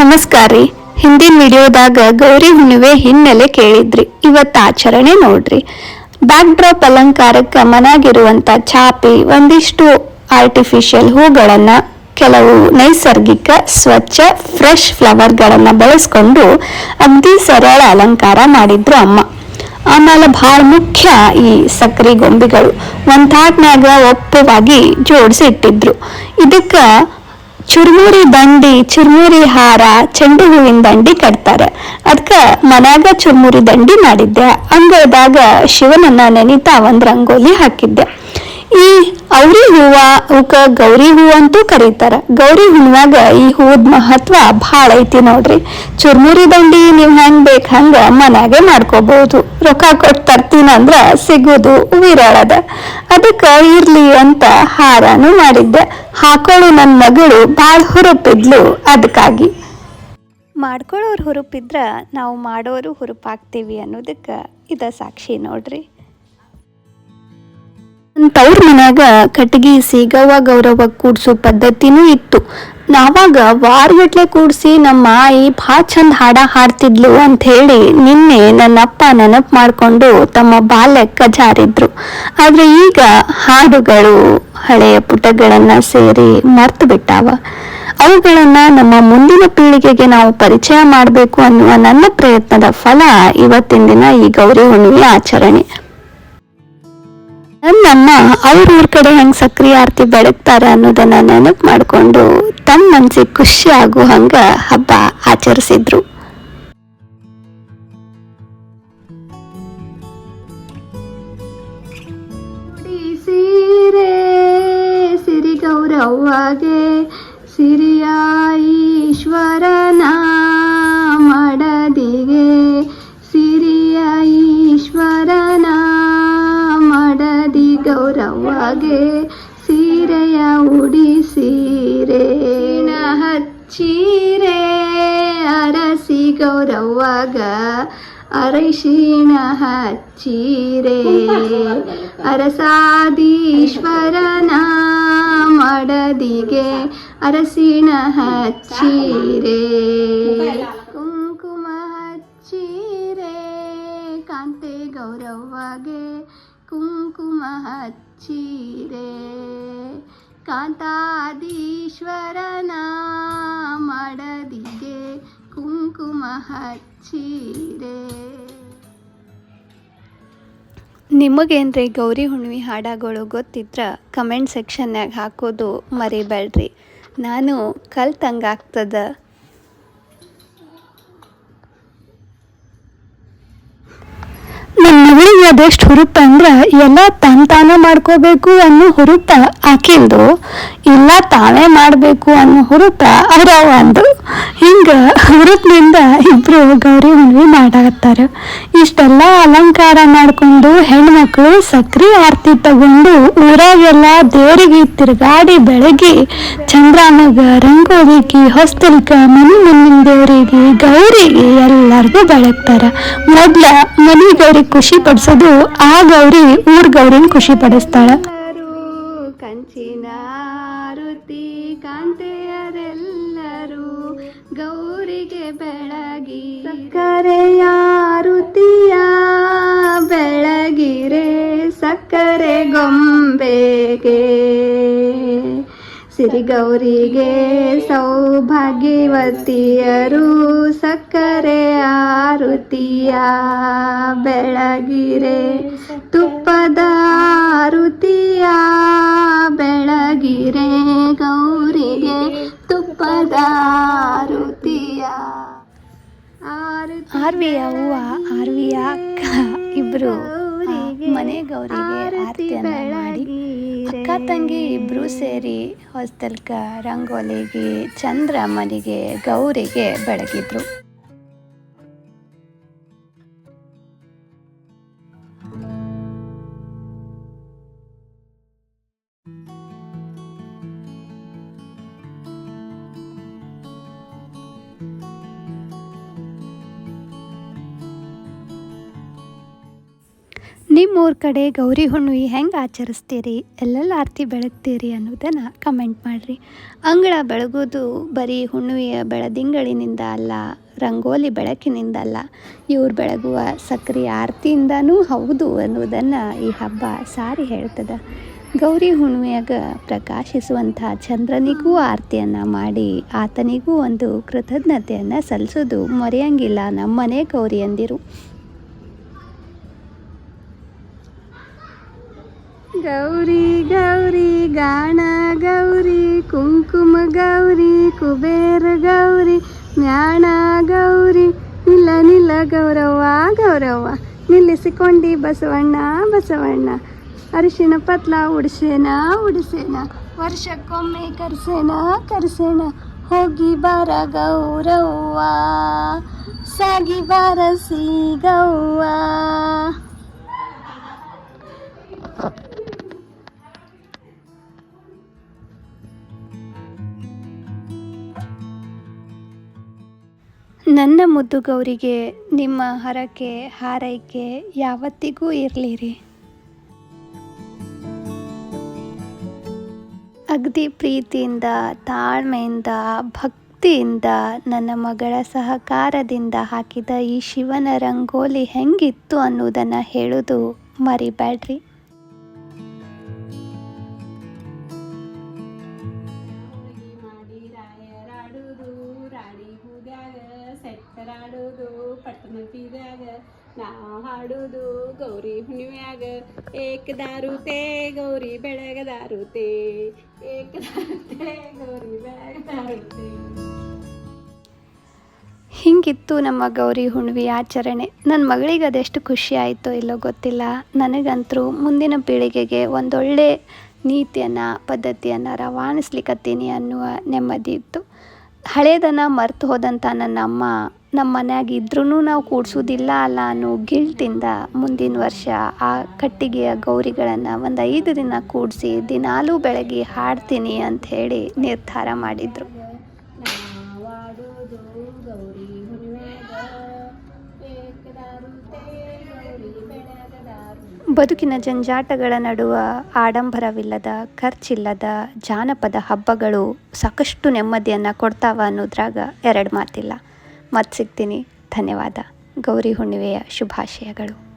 ನಮಸ್ಕಾರ ರೀ. ಹಿಂದಿನ ವಿಡಿಯೋದಾಗ ಗೌರಿ ಹುಣ್ಣಿಮೆ ಹಿನ್ನೆಲೆ ಕೇಳಿದ್ರಿ. ಇವತ್ತು ಆಚರಣೆ ನೋಡ್ರಿ. ಬ್ಯಾಕ್ ಡ್ರಾಪ್ ಅಲಂಕಾರಕ್ಕೆ ಮನಾಗಿರುವಂತ ಚಾಪಿ ಒಂದಿಷ್ಟು ಆರ್ಟಿಫಿಷಿಯಲ್ ಹೂಗಳನ್ನ, ಕೆಲವು ನೈಸರ್ಗಿಕ, ಸ್ವಚ್ಛ ಫ್ರೆಶ್ ಫ್ಲವರ್ಗಳನ್ನು ಬಳಸ್ಕೊಂಡು ಅಗ್ದಿ ಸರಳ ಅಲಂಕಾರ ಮಾಡಿದ್ರು ಅಮ್ಮ. ಆಮೇಲೆ ಬಹಳ ಮುಖ್ಯ ಈ ಸಕ್ಕರೆ ಗೊಂಬೆಗಳು. ಒಂದು ಒಪ್ಪವಾಗಿ ಜೋಡಿಸಿ ಇಟ್ಟಿದ್ರು. ಇದಕ್ಕ ಚುರುಮುರಿ ದಂಡಿ, ಚುರ್ಮುರಿ ಹಾರ, ಚೆಂಡು ಹೂವಿನ ದಂಡಿ ಕಟ್ತಾರೆ. ಅದಕ್ಕ ಮನ್ಯಾಗ ಚುರ್ಮುರಿ ದಂಡಿ ಮಾಡಿದ್ದೆ. ಅಂಗಳದಾಗ ಶಿವನನ್ನ ನೆನಿತಾ ಒಂದ್ ರಂಗೋಲಿ ಹಾಕಿದ್ದೆ. ಈ ಅವ್ರಿ ಹೂವ ಅವಕ್ಕ ಗೌರಿ ಹೂವ ಅಂತೂ ಕರೀತಾರ. ಗೌರಿ ಹೂವಿನಾಗ ಈ ಹೂವದ ಮಹತ್ವ ಭಾಳ ಐತಿ ನೋಡ್ರಿ. ಚುರ್ಮುರಿ ದಂಡಿ ನೀವು ಹೆಂಗ್ ಬೇಕು ಹಂಗ ಮನ್ಯಾಗೆ ಮಾಡ್ಕೋಬಹುದು ರೊಕ್ಕ ಕೊಟ್ಟು ತರ್ತೀನಂದ್ರ ಸಿಗುದು ವಿರಳದ. ಅದಕ್ಕೆ ಇರ್ಲಿ ಅಂತ ಹಾರನು ಮಾಡಿದ್ದೆ. ಹಾಕೊಳ್ಳು ನನ್ನ ಮಗಳು ಭಾಳ ಹುರುಪಿದ್ಲು ಅದಕ್ಕಾಗಿ ಮಾಡ್ಕೊಳ್ಳೋರು ಹುರುಪಿದ್ರ ನಾವು ಮಾಡೋರು ಹುರುಪಾಗ್ತೀವಿ ಅನ್ನೋದಕ್ಕೆ ಇದ ಸಾಕ್ಷಿ ನೋಡ್ರಿ. ತವ್ರ ಮನ್ಯಾಗ ಕಟ್ಗಿ ಸೀಗವ್ವ ಗೌರವ ಕೂಡ್ಸೋ ಪದ್ಧತಿನೂ ಇತ್ತು. ನಾವಾಗ ವಾರಗಟ್ಲೆ ಕೂಡ್ಸಿ ನಮ್ಮ ಆಯಿ ಭಾಳ ಚಂದ ಹಾಡ ಹಾಡ್ತಿದ್ಲು ಅಂತ ಹೇಳಿ ನಿನ್ನೆ ನನ್ನ ಅಪ್ಪ ನೆನಪು ಮಾಡ್ಕೊಂಡು ತಮ್ಮ ಬಾಲ್ಯಕ್ಕ ಜಾರಿದ್ರು ಆದ್ರೆ ಈಗ ಹಾಡುಗಳು ಹಳೆಯ ಪುಟಗಳನ್ನ ಸೇರಿ ಮರ್ತು ಬಿಟ್ಟಾವ. ಅವುಗಳನ್ನ ನಮ್ಮ ಮುಂದಿನ ಪೀಳಿಗೆಗೆ ನಾವು ಪರಿಚಯ ಮಾಡಬೇಕು ಅನ್ನುವ ನನ್ನ ಪ್ರಯತ್ನದ ಫಲ ಇವತ್ತಿನ ದಿನ ಈ ಗೌರಿ ಹುಣ್ಣಿಮೆ ಆಚರಣೆ. ನನ್ನಮ್ಮ, ಅವ್ರ ಊರ್ ಕಡೆ ಹೆಂಗ್ ಸಕ್ರಿಯ ಆರತಿ ಬೆಳಗ್ತಾರ ಅನ್ನೋದನ್ನ ನೆನಪು ಮಾಡ್ಕೊಂಡು ತಮ್ಮ ಮನ್ಸಿಗೆ ಖುಷಿ ಆಗೋ ಹಂಗ ಹಬ್ಬ ಆಚರಿಸಿದ್ರು. ಸೀರೆ, ಸಿರಿ ಗೌರವ್ವಗೆ, ಸಿರಿಯ ಈಶ್ವರನ ಗೌರವ್ವಗ ಅರಶಿಣ ಹಚ್ಚಿರೆ. ಅರಸಾದೀಶ್ವರನ ಮಡದಿಗೆ ಅರಸಿಣ ಹಚ್ಚಿರೆ. ಕುಂಕುಮ ಹಚ್ಚಿರೆ. ಕಾಂತೆ ಗೌರವಗೆ ಕುಂಕುಮ ಹಚ್ಚಿರೆ. ಕಾಂತಾದೀಶ್ವರನ ಮಡದಿಗೆ ಕುಂಕುಮ ಹಚ್ಚಿರೆ ನಿಮಗೇನ್ರಿ ಗೌರಿ ಹುಣ್ಣಿಮೆ ಹಾಡಗಳು ಗೊತ್ತಿದ್ರೆ ಕಮೆಂಟ್ ಸೆಕ್ಷನ್ಯಾಗ ಹಾಕೋದು ಮರಿಬೇಡ್ರಿ ನಾನು ಕಲ್ತಂಗಾಗ್ತದ. ನನ್ನ ಮಗಳಿಗೆ ಅದೆಷ್ಟು ಹುರುಪ ಅಂದ್ರ ಎಲ್ಲ ತಾನು ತಾನೇ ಮಾಡ್ಕೋಬೇಕು ಅನ್ನೋ ಹುರುಪ ಆಕಿಂದು. ಇಲ್ಲ ತಾವೇ ಮಾಡಬೇಕು ಅನ್ನೋ ಹುರುತ ಅವ್ರವ ಒಂದು. ಹಿಂಗೆ ಹುರುಪಿನಿಂದ ಇಬ್ಬರು ಗೌರಿ ಮನವಿ ಮಾಡಾಕತ್ತಾರ. ಇಷ್ಟೆಲ್ಲ ಅಲಂಕಾರ ಮಾಡ್ಕೊಂಡು ಹೆಣ್ಮಕ್ಳು ಸಕ್ರಿ ಆರ್ತಿ ತಗೊಂಡು ಊರಾಗೆಲ್ಲ ದೇವರಿಗೆ ತಿರುಗಾಡಿ ಬೆಳಗ್ಗೆ ಚಂದ್ರಾನಗ ರಂಗೋಲಿಗೆ, ಹೊಸ್ತಲ್ಕ, ಮನೆ ಮುಂದಿನ ದೇವರಿಗೆ, ಗೌರಿಗೆ ಎಲ್ಲರಿಗೂ ಬೆಳಗ್ತಾರ. ಮೊದ್ಲ ಮನಿ ಗೌರಿ ಖುಷಿ ಪಡಿಸೋದು ಆ ಗೌರಿ ಊರ್ ಗೌರಿನ ಖುಷಿ ಪಡಿಸ್ತಾಳ. ಕಂಚಿನ ಆರುತಿ ಕಾಂತೆಯರೆಲ್ಲರೂ ಗೌರಿಗೆ ಬೆಳಗಿ. ಸಕ್ಕರೆಯ ಯಾರುತಿಯ ಬೆಳಗಿರೆ ಸಕ್ಕರೆ ಗೊಂಬೆಗೆ. ಸಿರಿಗೌರಿಗೆ ಸೌಭಾಗ್ಯವತಿಯರು ಸಕ್ಕರೆ ಆರುತಿಯ ಬೆಳಗಿರೆ. ತುಪ್ಪದ ಆರುತಿಯ ಬೆಳಗಿರೆ ಗೌರಿಗೆ ತುಪ್ಪದ ಆರುತಿಯ ಆರ್ವಿಯ ಹೂವ ಆರ್ವಿಯ ಅಕ್ಕ ಇಬ್ರು ಮನೆ ಗೌರಿಗೆ ಆರತಿ ಮಾಡಿ ಅಕ್ಕ ತಂಗಿ ಇಬ್ರು ಸೇರಿ ಹೊಸ್ತಲ್ಕ ರಂಗೋಲಿಗೆ ಚಂದ್ರ ಮನೆಗೆ ಗೌರಿಗೆ ಬೆಳಗಿದ್ರು. ನಿಮ್ಮೂರ ಕಡೆ ಗೌರಿ ಹುಣ್ಣಿಮೆ ಹೆಂಗೆ ಆಚರಿಸ್ತೀರಿ? ಎಲ್ಲೆಲ್ಲ ಆರತಿ ಬೆಳಗ್ತೀರಿ ಅನ್ನೋದನ್ನು ಕಮೆಂಟ್ ಮಾಡಿರಿ. ಅಂಗಳ ಬೆಳಗೋದು ಬರೀ ಹುಣ್ಣಿಮೆಯ ಬೆಳದಿಂಗಳಿನಿಂದ ಅಲ್ಲ, ರಂಗೋಲಿ ಬೆಳಕಿನಿಂದ ಅಲ್ಲ, ಇವ್ರು ಬೆಳಗುವ ಸಕ್ರೆ ಆರತಿಯಿಂದನೂ ಹೌದು ಅನ್ನೋದನ್ನು ಈ ಹಬ್ಬ ಸಾರಿ ಹೇಳ್ತದೆ. ಗೌರಿ ಹುಣ್ಣಿಮೆಯಾಗ ಪ್ರಕಾಶಿಸುವಂಥ ಚಂದ್ರನಿಗೂ ಆರತಿಯನ್ನು ಮಾಡಿ, ಆತನಿಗೂ ಒಂದು ಕೃತಜ್ಞತೆಯನ್ನು ಸಲ್ಲಿಸೋದು ಮರೆಯಂಗಿಲ್ಲ ನಮ್ಮನೆ ಗೌರಿ ಅಂದಿರು ಗೌರಿ ಗೌರಿ, ಗಾಣ ಗೌರಿ, ಕುಂಕುಮ ಗೌರಿ, ಕುಬೇರ ಗೌರಿ ಜ್ಞಾನ ಗೌರಿ. ನಿಲ್ಲ ನಿಲ್ಲ ಗೌರವ್ವ ಗೌರವ್ವ. ನಿಲ್ಲಿಸಿಕೊಂಡಿ ಬಸವಣ್ಣ ಬಸವಣ್ಣ. ಅರಿಶಿನ ಪತ್ಲ ಉಡಿಸೇನ ಉಡಿಸೇನ. ವರ್ಷಕ್ಕೊಮ್ಮೆ ಕರ್ಸೇನ ಕರ್ಸೇನ. ಹೋಗಿ ಬಾರ ಗೌರವ್ವ. ಸಾಗಿ ಬಾರ ಸಿ ನನ್ನ ಮುದ್ದು ಗೌರಿಗೆ ನಿಮ್ಮ ಹರಕೆ, ಹಾರೈಕೆ ಯಾವತ್ತಿಗೂ ಇರಲಿರಿ. ಅಗ್ದಿ ಪ್ರೀತಿಯಿಂದ, ತಾಳ್ಮೆಯಿಂದ, ಭಕ್ತಿಯಿಂದ ನನ್ನ ಮಗಳ ಸಹಕಾರದಿಂದ ಹಾಕಿದ ಈ ಶಿವನ ರಂಗೋಲಿ ಹೆಂಗಿತ್ತು ಅನ್ನೋದನ್ನು ಹೇಳೋದು ಮರಿಬೇಡ್ರಿ ಪಟ್ಟಣ ಬೀದಾಗ ಹಾಡುದು ಗೌರಿ ಹುಣ್ಣಿಮೆಯಾಗ. ಗೌರಿ ಬೆಳಗ ದಾರುತೆ ಏಕ ದಾರುತೆ ಗೌರಿ ಬೆಳಗ ದಾರುತೆ ಹಿಂಗಿತ್ತು ನಮ್ಮ ಗೌರಿ ಹುಣ್ವಿ ಆಚರಣೆ. ನನ್ನ ಮಗಳಿಗೆ ಅದೆಷ್ಟು ಖುಷಿ ಆಯಿತೋ ಇಲ್ಲೋ ಗೊತ್ತಿಲ್ಲ. ನನಗಂತರೂ ಮುಂದಿನ ಪೀಳಿಗೆಗೆ ಒಂದೊಳ್ಳೆ ನೀತಿಯನ್ನು, ಪದ್ಧತಿಯನ್ನು ರವಾನಿಸ್ಲಿಕ್ಕತ್ತೀನಿ ಅನ್ನುವ ನೆಮ್ಮದಿ ಇತ್ತು. ಹಳೇದನ್ನು ಮರೆತು ಹೋದಂಥ ನನ್ನ ಅಮ್ಮ ನಮ್ಮ ಮನ್ಯಾಗ ಇದ್ರೂ ನಾವು ಕೂಡ್ಸೋದಿಲ್ಲ ಅಲ್ಲ ಅನ್ನೋ ಗಿಲ್ಟಿಂದ ಮುಂದಿನ ವರ್ಷ ಆ ಕಟ್ಟಿಗೆಯ ಗೌರಿಗಳನ್ನು ಒಂದು ಐದು ದಿನ ಕೂಡಿಸಿ ದಿನಾಲೂ ಬೆಳಗ್ಗೆ ಹಾಡ್ತೀನಿ ಅಂತ ಹೇಳಿ ನಿರ್ಧಾರ ಮಾಡಿದರು. ಬದುಕಿನ ಜಂಜಾಟಗಳ ನಡುವ ಆಡಂಬರವಿಲ್ಲದ, ಖರ್ಚಿಲ್ಲದ ಜಾನಪದ ಹಬ್ಬಗಳು ಸಾಕಷ್ಟು ನೆಮ್ಮದಿಯನ್ನು ಕೊಡ್ತಾವ ಅನ್ನೋದ್ರಾಗ ಎರಡು ಮಾತಿಲ್ಲ. ಮತ್ತೆ ಸಿಗ್ತೀನಿ. ಧನ್ಯವಾದ. ಗೌರಿ ಹುಣ್ಣಿಮೆಯ ಶುಭಾಶಯಗಳು.